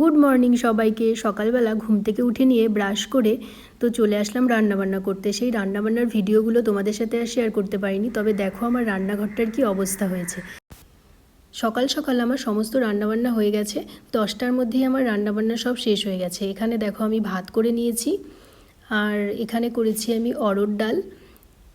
Good morning সবাইকে। সকালবেলা ঘুম থেকে উঠে নিয়ে ব্রাশ করে তো চলে আসলাম রান্নাবান্না করতে। সেই রান্নাবান্নার ভিডিওগুলো তোমাদের সাথে আর শেয়ার করতে পারিনি, তবে দেখো আমার রান্নাঘরটার কি অবস্থা হয়েছে। সকাল সকাল আমার সমস্ত রান্নাবান্না হয়ে গেছে, দশটার মধ্যেই আমার রান্নাবান্না সব শেষ হয়ে গেছে। এখানে দেখো আমি ভাত করে নিয়েছি, আর এখানে করেছি আমি অরড় ডাল।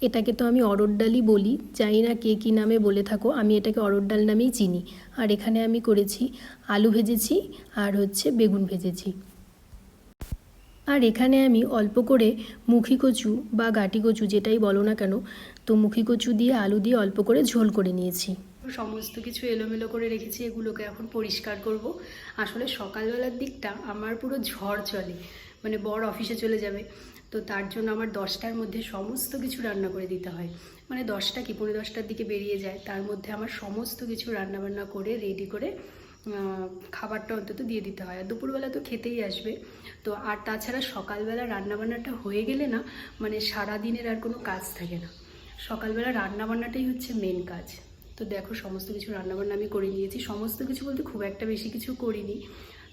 এটাকে তো আমি অরর ডালই বলি, জানি না কে কী নামে বলে থাকো, আমি এটাকে অরর ডাল নামেই চিনি। আর এখানে আমি করেছি আলু ভেজেছি আর হচ্ছে বেগুন ভেজেছি। আর এখানে আমি অল্প করে মুখি কচু বা গাটি কচু যেটাই বলো না কেন, তো মুখি কচু দিয়ে আলু দিয়ে অল্প করে ঝোল করে নিয়েছি। সমস্ত কিছু এলোমেলো করে রেখেছি, এগুলোকে এখন পরিষ্কার করব। আসলে সকালবেলার দিকটা আমার পুরো ঝড় চলে মানে বড় অফিসে চলে যাবে, তো তার জন্য আমার দশটার মধ্যে সমস্ত কিছু রান্না করে দিতে হয়। মানে দশটা কি পনেরো দশটার দিকে বেরিয়ে যায়, তার মধ্যে আমার সমস্ত কিছু রান্নাবান্না করে রেডি করে খাবারটা অন্তত দিয়ে দিতে হয়। আর দুপুরবেলা তো খেতেই আসবে, তো আর তাছাড়া সকালবেলা রান্নাবান্নাটা হয়ে গেলে না মানে সারা দিনের আর কোনো কাজ থাকে না। সকালবেলা রান্নাবান্নাটাই হচ্ছে মেন কাজ। তো দেখো, সমস্ত কিছু রান্নাবান্না আমি করে নিয়েছি। সমস্ত কিছু বলতে খুব একটা বেশি কিছু করিনি।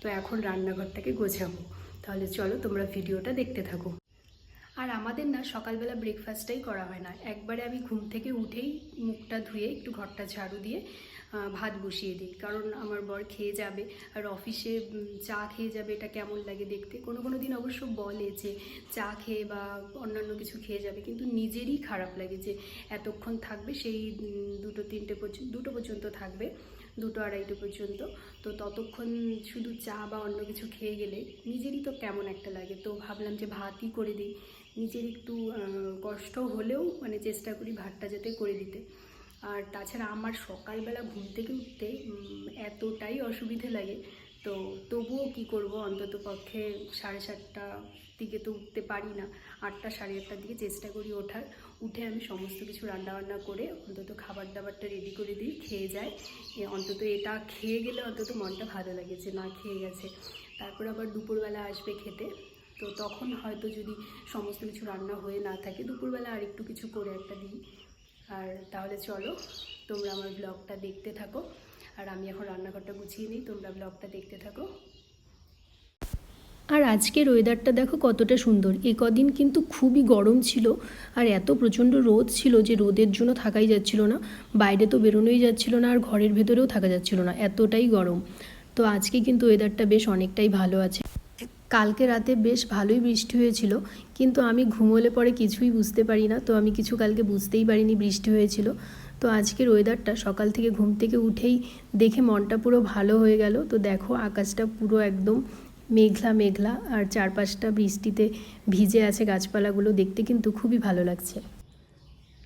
তো এখন রান্নাঘরটাকে গোছাবো। তাহলে চলো তোমরা ভিডিওটা দেখতে থাকো। আর আমাদের না সকালবেলা ব্রেকফাস্টটাই করা হয় না। একবারে আমি ঘুম থেকে উঠেই মুখটা ধুয়ে একটু ঘরটা ঝাড়ু দিয়ে ভাত বসিয়ে দিই। কারণ আমার বর খেয়ে যাবে, আর অফিসে চা খেয়ে যাবে, এটা কেমন লাগে দেখতে? কোনো কোনো দিন অবশ্য বলে যে চা খেয়ে বা অন্যান্য কিছু খেয়ে যাবে, কিন্তু নিজেরই খারাপ লাগে যে এতক্ষণ থাকবে, সেই দুটো, তিনটে পর্যন্ত, দুটো পর্যন্ত থাকবে। দুটো আড়াইটো পর্যন্ত। তো ততক্ষণ শুধু চা বা অন্য কিছু খেয়ে গেলে নিজেরই তো কেমন একটা লাগে। তো ভাবলাম যে ভাতই করে দিই। নিজের একটু কষ্ট হলেও মানে চেষ্টা করি ভাতটা যাতে করে দিতে। আর তাছাড়া আমার সকালবেলা ঘুম থেকে উঠতে এতটাই অসুবিধে লাগে। তো তবুও কি করব? অন্তত পক্ষে সাড়ে সাতটা দিকে তো উঠতে পারি না। আটটা, সাড়ে আটটার দিকে চেষ্টা করি ওঠার। উঠে আমি সমস্ত কিছু রান্নাবান্না করে অন্তত খাবার দাবারটা রেডি করে দিই, খেয়ে যায়। অন্তত এটা খেয়ে গেলে অন্তত মনটা ভালো লাগে যে না, খেয়ে গেছে। তারপর আবার দুপুরবেলা আসবে খেতে। তো তখন হয়তো যদি সমস্ত কিছু রান্না হয়ে না থাকে, দুপুরবেলা আর একটু কিছু করে একটা দিই। আর তাহলে চলো, তোমরা আমার ব্লগটা দেখতে থাকো। আর আমি এখন রান্নাঘরটা গুছিয়ে নিই, তোমরা ব্লগটা দেখতে থাকো। আর আজকের ওয়েদারটা দেখো কতটা সুন্দর। এ কদিন কিন্তু খুবই গরম ছিল আর এত প্রচণ্ড রোদ ছিল যে রোদের জন্য থাকাই যাচ্ছিল না। বাইরে তো বেরোনোই যাচ্ছিল না আর ঘরের ভেতরেও থাকা যাচ্ছিল না। এতটাই গরম। তো আজকে কিন্তু ওয়েদারটা বেশ অনেকটাই ভালো আছে। কালকে রাতে বেশ ভালোই বৃষ্টি হয়েছিল, কিন্তু আমি ঘুমোলে পরে কিছুই বুঝতে পারি না। তো আমি কিছু কালকে বুঝতেই পারিনি বৃষ্টি হয়েছিল। তো আজকের ওয়েদারটা সকাল থেকে ঘুম থেকে উঠেই দেখে মনটা পুরো ভালো হয়ে গেল। তো দেখো আকাশটা পুরো একদম মেঘলা মেঘলা আর চারপাশটা বৃষ্টিতে ভিজে আছে গাছপালাগুলো। দেখতে কিন্তু খুবই ভালো লাগছে।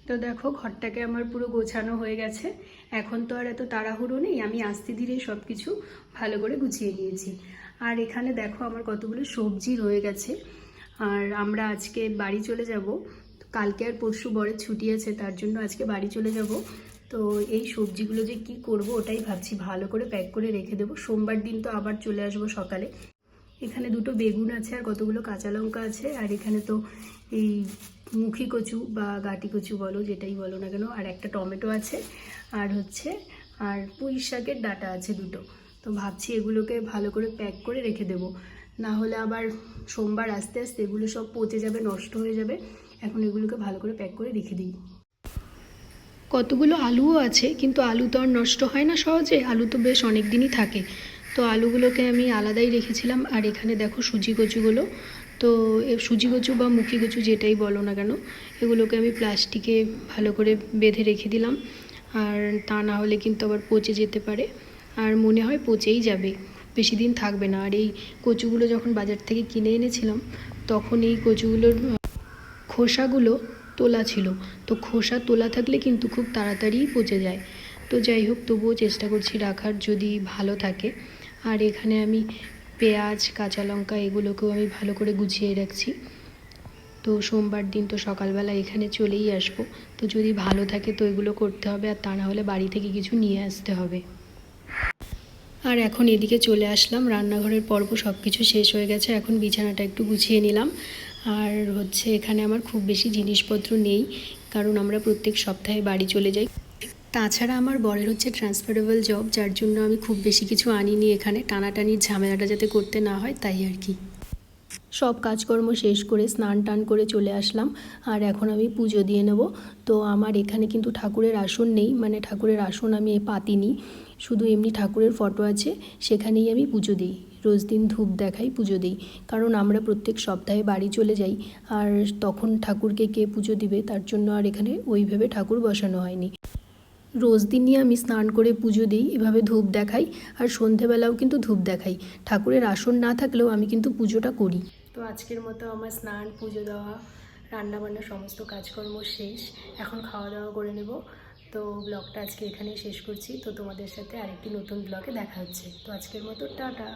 তো দেখো, ঘরটাকে আমার পুরো গোছানো হয়ে গেছে। এখন তো আর এত তাড়াহুড়ো নেই। আমি আস্তে ধীরে সব কিছু ভালো করে গুছিয়ে নিয়েছি। আর এখানে দেখো, আমার কতগুলো সবজি রয়ে গেছে। আর আমরা আজকে বাড়ি চলে যাব। কালকে আর পরশু বরের ছুটি আছে, তার জন্য আজকে বাড়ি চলে যাব। তো এই সবজিগুলো যে কি করব, ওটাই ভাবছি। ভালো করে প্যাক করে রেখে দেবো। সোমবার দিন তো আবার চলে আসব সকালে। এখানে দুটো বেগুন আছে আর কতগুলো কাঁচা লঙ্কা আছে। আর এখানে তো এই মুখি কচু বা গাটি কচু বলো, যেটাই বলো না কেন, আর একটা টমেটো আছে। আর হচ্ছে, আর পুঁই শাকের ডাটা আছে দুটো। তো ভাবছি এগুলোকে ভালো করে প্যাক করে রেখে দেব। না হলে আবার সোমবার আস্তে আস্তে এগুলো সব পচে যাবে, নষ্ট হয়ে যাবে। এখন এগুলোকে ভালো করে প্যাক করে রেখে দিই। কতগুলো আলুও আছে, কিন্তু আলু তো আর নষ্ট হয় না সহজে। আলু তো বেশ অনেক দিনই থাকে। তো আলুগুলোকে আমি আলাদাই রেখেছিলাম। আর এখানে দেখো সুজি কচুগুলো। তো সুজি কচু বা মুখি কচু যেটাই বলো না কেন, এগুলোকে আমি প্লাস্টিকে ভালো করে বেঁধে রেখে দিলাম। আর তা না হলে কিন্তু আবার পচে যেতে পারে। আর মনে হয় পচেই যাবে, বেশি দিন থাকবে না। আর এই কচুগুলো যখন বাজার থেকে কিনে এনেছিলাম, তখন এই কচুগুলোর খোসাগুলো তোলা ছিল। তো খোসা তোলা থাকলে কিন্তু খুব তাড়াতাড়ি পচে যায়। তো যাই হোক, তবুও চেষ্টা করছি রাখার যদি ভালো থাকে। আর এখানে আমি পেঁয়াজ, কাঁচা লঙ্কা এগুলোকেও আমি ভালো করে গুছিয়ে রাখছি। তো সোমবার দিন তো সকালবেলা এখানে চলেই আসব। তো যদি ভালো থাকে তো এগুলো করতে হবে আর তা না হলে বাড়ি থেকে কিছু নিয়ে আসতে হবে। আর এখন এদিকে চলে আসলাম। রান্নাঘরের পর্ব সব কিছু শেষ হয়ে গেছে। এখন বিছানাটা একটু গুছিয়ে নিলাম। আর হচ্ছে এখানে আমার খুব বেশি জিনিসপত্র নেই, কারণ আমরা প্রত্যেক সপ্তাহে বাড়ি চলে যাই। তাছাড়া আমার বরের হচ্ছে ট্রান্সফারেবল জব যার জন্য আমি খুব বেশি কিছু আনিনি এখানে। টানাটানির ঝামেলাটা যাতে করতে না হয়, তাই আর কি। সব কাজকর্ম শেষ করে স্নান টান করে চলে আসলাম। আর এখন আমি পুজো দিয়ে নেব। তো আমার এখানে কিন্তু ঠাকুরের আসন নেই। মানে ঠাকুরের আসন আমি পাতিনি। শুধু এমনি ঠাকুরের ফটো আছে। সেখানেই আমি পুজো দিই। রোজ দিন ধূপ দেখাই, পুজো দিই। কারণ আমরা প্রত্যেক সপ্তাহে বাড়ি চলে যাই। আর তখন ঠাকুরকে কে পুজো দিবে, তার জন্য আর এখানে ওইভাবে ঠাকুর বসানো হয়নি। রোজ দিনই আমি স্নান করে পুজো দিই, এভাবে ধূপ দেখাই আর সন্ধেবেলাও কিন্তু ধূপ দেখাই। ঠাকুরের আসন না থাকলেও আমি কিন্তু পুজোটা করি। তো আজকের মতো আমার স্নান, পুজো দেওয়া, রান্নাবান্না সমস্ত কাজকর্ম শেষ। এখন খাওয়া দাওয়া করে নেব। তো ব্লগটা আজকে এখানেই শেষ করছি। তো তোমাদের সাথে আরেকটি নতুন ব্লগে দেখা হচ্ছে। তো আজকের মতো টাটা।